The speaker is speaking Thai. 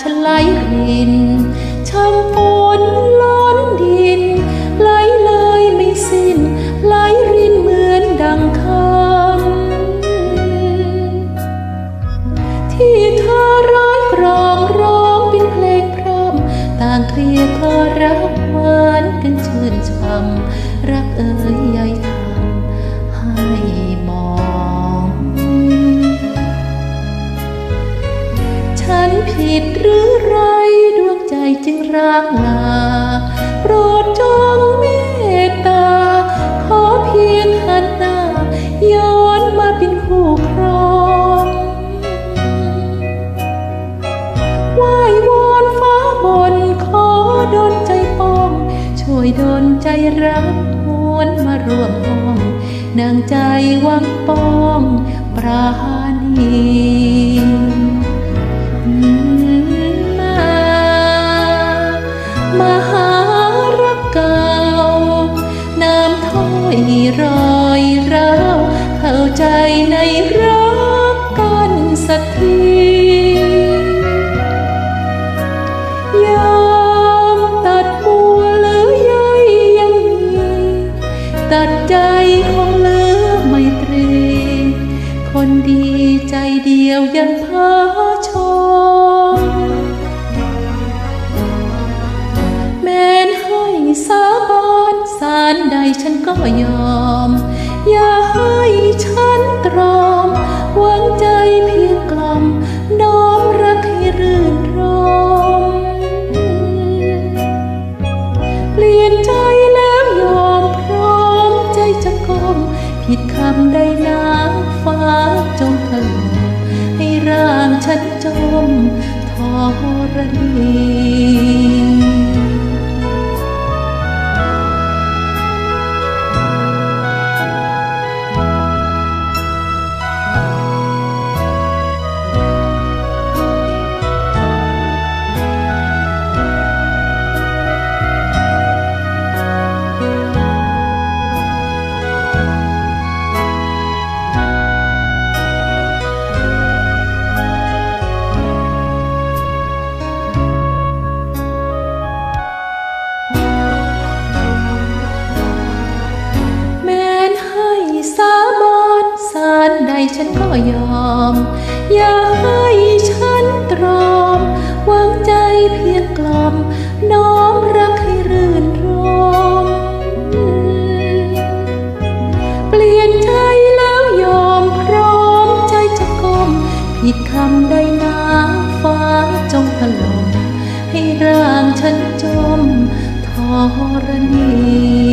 ฉันไหลรินช่ฝนล้นดิน ไหลเลยไม่สิ้น ไหลรินเหมือนดังคำที่เธอร้อยกรองร้องเป็นเพลงพร่ำต่างเคลียร์ก็รักหวานกันชื่นช่ำรักเอ่ย ผิดหรือไรดวงใจจึงร่างลา โปรดจงเมตตา ขอเพียงหันหน้าย้อนมาเป็นคู่ครองไหว้วอนฟ้าบนขอดนใจป้อง ช่วยดนใจรักหวนมาร่วมห้องนางใจวังป้องปราณี มีรอยร้าวเข้าใจในรัก ก็ยอม อย่าให้ฉันตรอมหวังใจเพียงกล่อมน้อมรักให้รื่นรมเปลี่ยนใจแล้วยอมพร้อมใจจะกลมผิดคำใดน้ำฟ้าจงถล่มให้ร่างฉันจมทรณี ฉันก็ยอม อย่าให้ฉันตรอมวังใจเพียงกล่อม น้อมรักให้รื่นรม เปลี่ยนใจแล้วยอมพร้อมใจจะก้มผิดคำใดน้ำฟ้าจงถล่มให้ร่างฉันจมทรณี